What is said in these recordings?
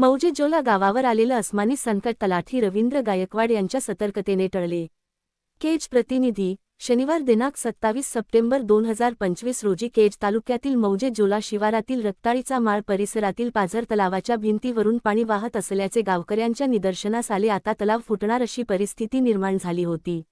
मौजेजोला गावावर आलेलं अस्मानी संकट तलाठी रवींद्र गायकवाड यांच्या सतर्कतेने टळले. केज प्रतिनिधी शनिवार दिनांक सत्तावीस सप्टेंबर दोन हजार पंचवीस रोजी केज तालुक्यातील मौजे जोला शिवारातील रक्ताळीचा माळ परिसरातील पाझर तलावाच्या भिंतीवरून पाणी वाहत असल्याचे गावकऱ्यांच्या निदर्शनास आले. आता तलाव फुटणार अशी परिस्थिती निर्माण झाली होती.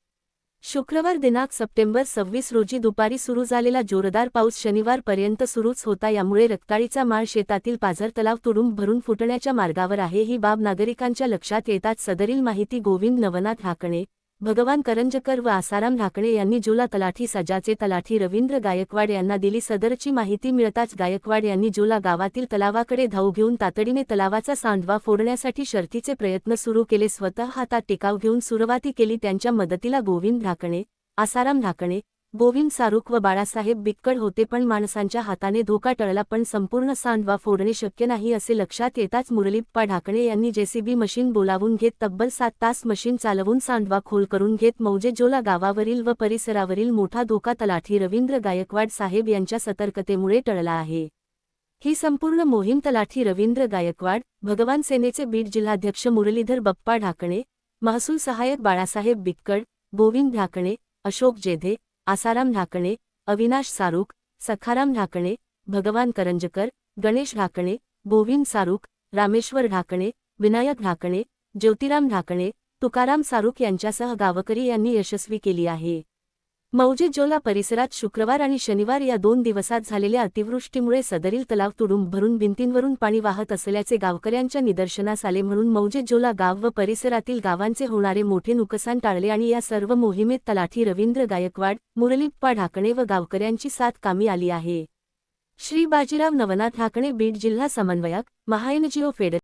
शुक्रवार दिनांक सप्टेंबर सव्वीस रोजी दुपारी सुरू झालेला जोरदार पाऊस शनिवारपर्यंत सुरूच होता. यामुळे रक्ताळीचा माळ शेतातील पाझर तलाव तुडुंब भरून फुटण्याच्या मार्गावर आहे. ही बाब नागरिकांच्या लक्षात येताच सदरील माहिती गोविंद नवनाथ हाकणे भगवान करंजकर व आसाराम ढाकणे यांनी जुला तलाठी सजाचे तलाठी रवींद्र गायकवाड यांना दिली. सदरची माहिती मिळताच गायकवाड यांनी जुला गावातील तलावाकडे धाव घेऊन तातडीने तलावाचा सांडवा फोडण्यासाठी शर्थीचे प्रयत्न सुरू केले. स्वतः हातात टिकाव घेऊन सुरुवाती केली. त्यांच्या मदतीला गोविंद ढाकणे आसाराम ढाकणे गोविंद सारुख व बाळासाहेब बिक्कड होते पण माणसांच्या हाताने धोका टळला पण संपूर्ण सांडवा फोडणे शक्य नाही असे लक्षात येताच मुरलीप्पा ढाकणे यांनी जेसीबी मशीन बोलावून घेत तब्बल सात तास मशीन चालवून सांडवा खोल करून घेत मौजेजोला गावावरील व परिसरावरील मोठा धोका तलाठी रवींद्र गायकवाड साहेब यांच्या सतर्कतेमुळे टळला आहे. ही संपूर्ण मोहीम तलाठी रवींद्र गायकवाड भगवान सेनेचे बीड जिल्हाध्यक्ष मुरलीधर बप्पा ढाकणे महसूल सहाय्यक बाळासाहेब बिक्कड गोविंद ढाकणे अशोक जेधे आसाराम ढाकणे अविनाश सारुख सखाराम ढाकणे भगवान करंजकर गणेश ढाकणे गोविंद सारुख रामेश्वर ढाकणे विनायक ढाकणे ज्योतिराम ढाकणे तुकाराम सारुख यांच्यासह गावकरी यांनी यशस्वी केली आहे. मौजेजोला परिसरात शुक्रवार आणि शनिवार या दोन दिवसात झालेल्या अतिवृष्टीमुळे सदरील तलाव तुडुंब भरून भिंतींवरून पाणी वाहत असल्याचे गावकऱ्यांच्या निदर्शनास आले म्हणून मौजेजोला गाव व परिसरातील गावांचे होणारे मोठे नुकसान टाळले आणि या सर्व मोहिमेत तलाठी रवींद्र गायकवाड मुरलीप्पा ढाकणे व गावकऱ्यांची साथ कामी आली आहे. श्री बाजीराव नवनाथ ढाकणे बीड जिल्हा समन्वयक महाएनजीओ फेडर